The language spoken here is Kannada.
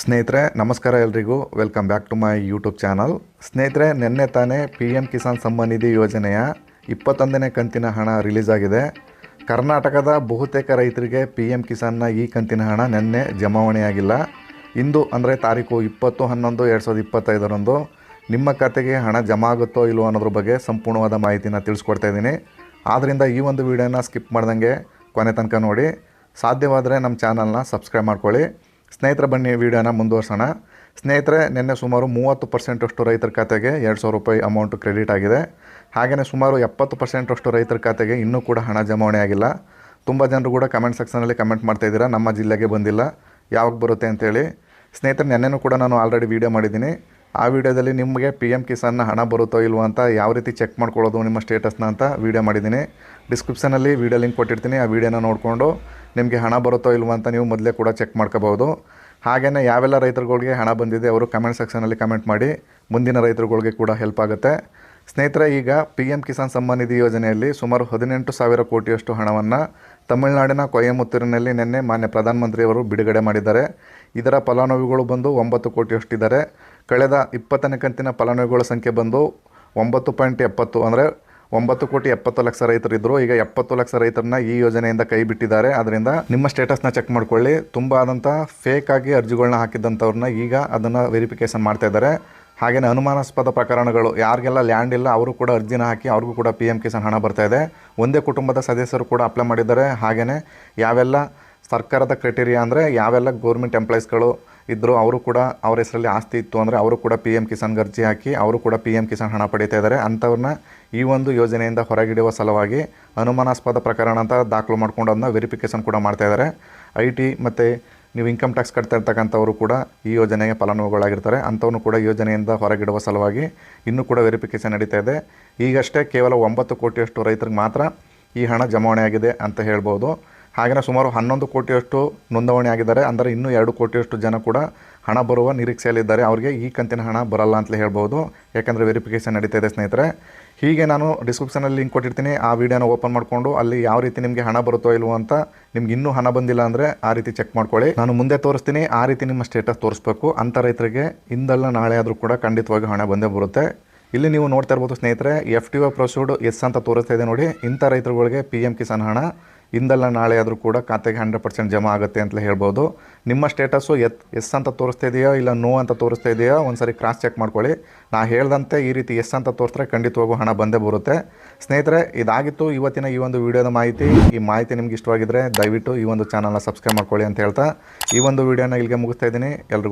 ಸ್ನೇಹಿತರೆ, ನಮಸ್ಕಾರ ಎಲ್ರಿಗೂ. Welcome back to my YouTube channel ಸ್ನೇಹಿತರೆ, ನಿನ್ನೆ ತಾನೇ ಪಿ ಎಂ ಕಿಸಾನ್ ಸಮ್ಮಾನ್ ನಿಧಿ ಯೋಜನೆಯ ಇಪ್ಪತ್ತೊಂದನೇ ಕಂತಿನ ಹಣ ರಿಲೀಸ್ ಆಗಿದೆ. ಕರ್ನಾಟಕದ ಬಹುತೇಕ ರೈತರಿಗೆ ಪಿ ಎಂ ಕಿಸಾನ್ನ ಈ ಕಂತಿನ ಹಣ ನಿನ್ನೆ ಜಮಾವಣೆಯಾಗಿಲ್ಲ ಇಂದು ಅಂದರೆ ತಾರೀಕು ಇಪ್ಪತ್ತು, ಹನ್ನೊಂದು, ಎರಡು ಸಾವಿರದ ಇಪ್ಪತ್ತೈದರಂದು ನಿಮ್ಮ ಖಾತೆಗೆ ಹಣ ಜಮಾ ಆಗುತ್ತೋ ಇಲ್ಲವೋ ಅನ್ನೋದ್ರ ಬಗ್ಗೆ ಸಂಪೂರ್ಣವಾದ ಮಾಹಿತಿನ ತಿಳಿಸ್ಕೊಡ್ತಾ ಇದ್ದೀನಿ. ಆದ್ದರಿಂದ ಈ ಒಂದು ವಿಡಿಯೋನ ಸ್ಕಿಪ್ ಮಾಡ್ದಂಗೆ ಕೊನೆ ತನಕ ನೋಡಿ. ಸಾಧ್ಯವಾದರೆ ನಮ್ಮ ಚಾನಲ್ನ ಸಬ್ಸ್ಕ್ರೈಬ್ ಮಾಡ್ಕೊಳ್ಳಿ. ಸ್ನೇಹಿತರ ಬನ್ನಿ ವಿಡಿಯೋನ ಮುಂದುವರ್ಸೋಣ. ಸ್ನೇಹಿತರೆ, ನಿನ್ನೆ ಸುಮಾರು ಮೂವತ್ತು ಪರ್ಸೆಂಟಷ್ಟು ರೈತರ ಖಾತೆಗೆ ಎರಡು ಸಾವಿರ ರೂಪಾಯಿ ಅಮೌಂಟ್ ಕ್ರೆಡಿಟ್ ಆಗಿದೆ. ಹಾಗೆಯೇ ಸುಮಾರು ಎಪ್ಪತ್ತು ಪರ್ಸೆಂಟಷ್ಟು ರೈತರ ಖಾತೆಗೆ ಇನ್ನೂ ಕೂಡ ಹಣ ಜಮಾವಣೆ ಆಗಿಲ್ಲ. ತುಂಬ ಜನರು ಕೂಡ ಕಮೆಂಟ್ ಸೆಕ್ಷನಲ್ಲಿ ಕಮೆಂಟ್ ಮಾಡ್ತಾಯಿದ್ದೀರಾ ನಮ್ಮ ಜಿಲ್ಲೆಗೆ ಬಂದಿಲ್ಲ. ಯಾವಾಗ ಬರುತ್ತೆ ಅಂತೇಳಿ. ಸ್ನೇಹಿತರೆ, ನೆನ್ನೆನೂ ಕೂಡ ನಾನು ಆಲ್ರೆಡಿ ವೀಡಿಯೋ ಮಾಡಿದ್ದೀನಿ. ಆ ವಿಡಿಯೋದಲ್ಲಿ ನಿಮಗೆ ಪಿ ಎಂ ಕಿಸಾನ್ನ ಹಣ ಬರುತ್ತೋ ಇಲ್ವೋ ಅಂತ ಯಾವ ರೀತಿ ಚೆಕ್ ಮಾಡ್ಕೊಳ್ಳೋದು, ನಿಮ್ಮ ಸ್ಟೇಟಸ್ನ ಅಂತ ವೀಡಿಯೋ ಮಾಡಿದ್ದೀನಿ. ಡಿಸ್ಕ್ರಿಪ್ಷನಲ್ಲಿ ವೀಡಿಯೋ ಲಿಂಕ್ ಕೊಟ್ಟಿರ್ತೀನಿ. ಆ ವಿಡಿಯೋನ ನೋಡಿಕೊಂಡು ನಿಮಗೆ ಹಣ ಬರುತ್ತೋ ಇಲ್ವೋ ಅಂತ ನೀವು ಮೊದಲೇ ಕೂಡ ಚೆಕ್ ಮಾಡ್ಕೋಬೋದು ಹಾಗೆಯೇ ಯಾವೆಲ್ಲ ರೈತರುಗಳಿಗೆ ಹಣ ಬಂದಿದೆ ಅವರು ಕಮೆಂಟ್ ಸೆಕ್ಷನಲ್ಲಿ ಕಮೆಂಟ್ ಮಾಡಿ, ಮುಂದಿನ ರೈತರುಗಳಿಗೆ ಕೂಡ ಹೆಲ್ಪ್ ಆಗುತ್ತೆ. ಸ್ನೇಹಿತರೆ, ಈಗ ಪಿ ಎಂ ಕಿಸಾನ್ ಸಮ್ಮಾನ್ ನಿಧಿ ಯೋಜನೆಯಲ್ಲಿ ಸುಮಾರು ಹದಿನೆಂಟು ಸಾವಿರ ಕೋಟಿಯಷ್ಟು ಹಣವನ್ನು ತಮಿಳುನಾಡಿನ ಕೊಯಮತ್ತೂರಿನಲ್ಲಿ ನಿನ್ನೆ ಮಾನ್ಯ ಪ್ರಧಾನಮಂತ್ರಿಯವರು ಬಿಡುಗಡೆ ಮಾಡಿದ್ದಾರೆ. ಇದರ ಫಲಾನುಭವಿಗಳು ಬಂದು ಒಂಬತ್ತು ಕೋಟಿಯಷ್ಟಿದ್ದಾರೆ. ಕಳೆದ ಇಪ್ಪತ್ತನೇ ಕಂತಿನ ಫಲಾನುಭವಿಗಳ ಸಂಖ್ಯೆ ಬಂದು ಒಂಬತ್ತು ಪಾಯಿಂಟ್ ಎಪ್ಪತ್ತು ಅಂದರೆ ಒಂಬತ್ತು ಕೋಟಿ ಎಪ್ಪತ್ತು ಲಕ್ಷ ರೈತರಿದ್ದರು ಈಗ ಎಪ್ಪತ್ತು ಲಕ್ಷ ರೈತರನ್ನ ಈ ಯೋಜನೆಯಿಂದ ಕೈ ಬಿಟ್ಟಿದ್ದಾರೆ. ಅದರಿಂದ ನಿಮ್ಮ ಸ್ಟೇಟಸ್ನ ಚೆಕ್ ಮಾಡ್ಕೊಳ್ಳಿ. ತುಂಬ ಆದಂಥ ಫೇಕ್ ಆಗಿ ಅರ್ಜಿಗಳನ್ನ ಹಾಕಿದ್ದಂಥವ್ರನ್ನ ಈಗ ಅದನ್ನು ವೆರಿಫಿಕೇಷನ್ ಮಾಡ್ತಾ ಇದ್ದಾರೆ. ಹಾಗೆಯೇ ಅನುಮಾನಾಸ್ಪದ ಪ್ರಕರಣಗಳು, ಯಾರಿಗೆಲ್ಲ ಲ್ಯಾಂಡ್ ಇಲ್ಲ, ಅವರು ಕೂಡ ಅರ್ಜಿನ ಹಾಕಿ ಅವ್ರಿಗೂ ಕೂಡ ಪಿ ಎಂ ಕಿಸಾನ್ ಹಣ ಬರ್ತಾ ಇದೆ. ಒಂದೇ ಕುಟುಂಬದ ಸದಸ್ಯರು ಕೂಡ ಅಪ್ಲೈ ಮಾಡಿದ್ದಾರೆ. ಹಾಗೆಯೇ ಯಾವೆಲ್ಲ ಸರ್ಕಾರದ ಕ್ರೈಟೀರಿಯಾ ಅಂದರೆ ಯಾವೆಲ್ಲ ಗೌರ್ಮೆಂಟ್ ಎಂಪ್ಲಾಯೀಸ್ಗಳು ಇದ್ದರು ಅವರು ಕೂಡ ಅವ್ರ ಹೆಸರಲ್ಲಿ ಆಸ್ತಿ ಇತ್ತು ಅಂದರೆ ಅವರು ಕೂಡ ಪಿ ಎಂ ಕಿಸಾನ್ ಅರ್ಜಿ ಹಾಕಿ ಅವರು ಕೂಡ ಪಿ ಎಂ ಕಿಸಾನ್ ಹಣ ಪಡೀತಾ ಇದ್ದಾರೆ. ಅಂಥವ್ರನ್ನ ಈ ಒಂದು ಯೋಜನೆಯಿಂದ ಹೊರಗಿಡುವ ಸಲುವಾಗಿ ಅನುಮಾನಾಸ್ಪದ ಪ್ರಕರಣ ಅಂತ ದಾಖಲು ಮಾಡ್ಕೊಂಡು ಅದನ್ನ ವೆರಿಫಿಕೇಷನ್ ಕೂಡ ಮಾಡ್ತಾ ಇದ್ದಾರೆ. ಐ ಟಿ ಮತ್ತು ನೀವು ಇನ್ಕಮ್ ಟ್ಯಾಕ್ಸ್ ಕಟ್ತಾ ಇರ್ತಕ್ಕಂಥವರು ಕೂಡ ಈ ಯೋಜನೆಗೆ ಫಲಾನುಭವಿಗಳಾಗಿರ್ತಾರೆ. ಅಂಥವ್ನು ಕೂಡ ಯೋಜನೆಯಿಂದ ಹೊರಗಿಡುವ ಸಲುವಾಗಿ ಇನ್ನೂ ಕೂಡ ವೆರಿಫಿಕೇಷನ್ ನಡೀತಾ ಇದೆ. ಈಗಷ್ಟೇ ಕೇವಲ ಒಂಬತ್ತು ಕೋಟಿಯಷ್ಟು ರೈತರಿಗೆ ಮಾತ್ರ ಈ ಹಣ ಜಮಾವಣೆ ಆಗಿದೆ ಅಂತ ಹೇಳ್ಬೋದು. ಹಾಗೆಯೇ ಸುಮಾರು ಹನ್ನೊಂದು ಕೋಟಿಯಷ್ಟು ನೋಂದಣಿ ಆಗಿದ್ದಾರೆ. ಅಂದರೆ ಇನ್ನೂ ಎರಡು ಕೋಟಿಯಷ್ಟು ಜನ ಕೂಡ ಹಣ ಬರುವ ನಿರೀಕ್ಷೆಯಲ್ಲಿದ್ದಾರೆ. ಅವರಿಗೆ ಈ ಕಂತಿನ ಹಣ ಬರಲ್ಲ ಅಂತಲೇ ಹೇಳ್ಬೋದು. ಯಾಕಂದರೆ ವೆರಿಫಿಕೇಷನ್ ನಡೀತಾ ಇದೆ ಸ್ನೇಹಿತರೆ. ಹೀಗೆ ನಾನು ಡಿಸ್ಕ್ರಿಪ್ಷನಲ್ಲಿ ಲಿಂಕ್ ಕೊಟ್ಟಿರ್ತೀನಿ. ಆ ವಿಡಿಯೋನ ಓಪನ್ ಮಾಡಿಕೊಂಡು ಅಲ್ಲಿ ಯಾವ ರೀತಿ ನಿಮಗೆ ಹಣ ಬರುತ್ತೋ ಇಲ್ವೋ ಅಂತ ನಿಮ್ಗೆ ಇನ್ನೂ ಹಣ ಬಂದಿಲ್ಲ ಅಂದರೆ ಆ ರೀತಿ ಚೆಕ್ ಮಾಡ್ಕೊಳ್ಳಿ. ನಾನು ಮುಂದೆ ತೋರಿಸ್ತೀನಿ. ಆ ರೀತಿ ನಿಮ್ಮ ಸ್ಟೇಟಸ್ ತೋರಿಸ್ಬೇಕು. ಅಂಥ ರೈತರಿಗೆ ಇಂದಲ್ಲ ನಾಳೆ ಆದರೂ ಕೂಡ ಖಂಡಿತವಾಗಿ ಹಣ ಬಂದೇ ಬರುತ್ತೆ. ಇಲ್ಲಿ ನೀವು ನೋಡ್ತಾ ಇರ್ಬೋದು ಸ್ನೇಹಿತರೆ F T O processed yes ಅಂತ ತೋರಿಸ್ತಾ ಇದೆ ನೋಡಿ. ಇಂಥ ರೈತರುಗಳಿಗೆ ಪಿ ಎಂ ಕಿಸಾನ್ ಹಣ. ಇಂದಲ್ಲ ನಾಳೆ ಆದರೂ ಕೂಡ ಖಾತೆಗೆ ಹಂಡ್ರೆಡ್ ಪರ್ಸೆಂಟ್ ಜಮಾ ಆಗುತ್ತೆ ಅಂತಲೇ ಹೇಳ್ಬೋದು. ನಿಮ್ಮ ಸ್ಟೇಟಸ್ಸು ಎತ್ ಎಸ್ ಅಂತ ತೋರಿಸ್ತಾ ಇದೆಯೋ ಇಲ್ಲ ನೋ ಅಂತ ತೋರಿಸ್ತಾ ಇದೆಯೋ? ಒಂದ್ಸರಿ ಕ್ರಾಸ್ ಚೆಕ್ ಮಾಡ್ಕೊಳ್ಳಿ. ನಾ ಹೇಳ್ದಂತೆ ಈ ರೀತಿ ಎಸ್ ಅಂತ ತೋರಿಸ್ರೆ ಖಂಡಿತವಾಗೂ ಹಣ ಬಂದೇ ಬರುತ್ತೆ. ಸ್ನೇಹಿತರೆ, ಇದಾಗಿತ್ತು ಇವತ್ತಿನ ಈ ಒಂದು ವಿಡಿಯೋದ ಮಾಹಿತಿ. ಈ ಮಾಹಿತಿ ನಿಮ್ಗೆ ಇಷ್ಟವಾಗಿದ್ದರೆ ದಯವಿಟ್ಟು ಈ ಒಂದು ಚಾನಲ್ನ ಸಬ್ಸ್ಕ್ರೈಬ್ ಮಾಡ್ಕೊಳ್ಳಿ ಅಂತ ಹೇಳ್ತಾ. ಈ ಒಂದು ವಿಡಿಯೋನ ಇಲ್ಲಿಗೆ ಮುಗಿಸ್ತಾ ಇದ್ದೀನಿ. ಎಲ್ರಿಗೂ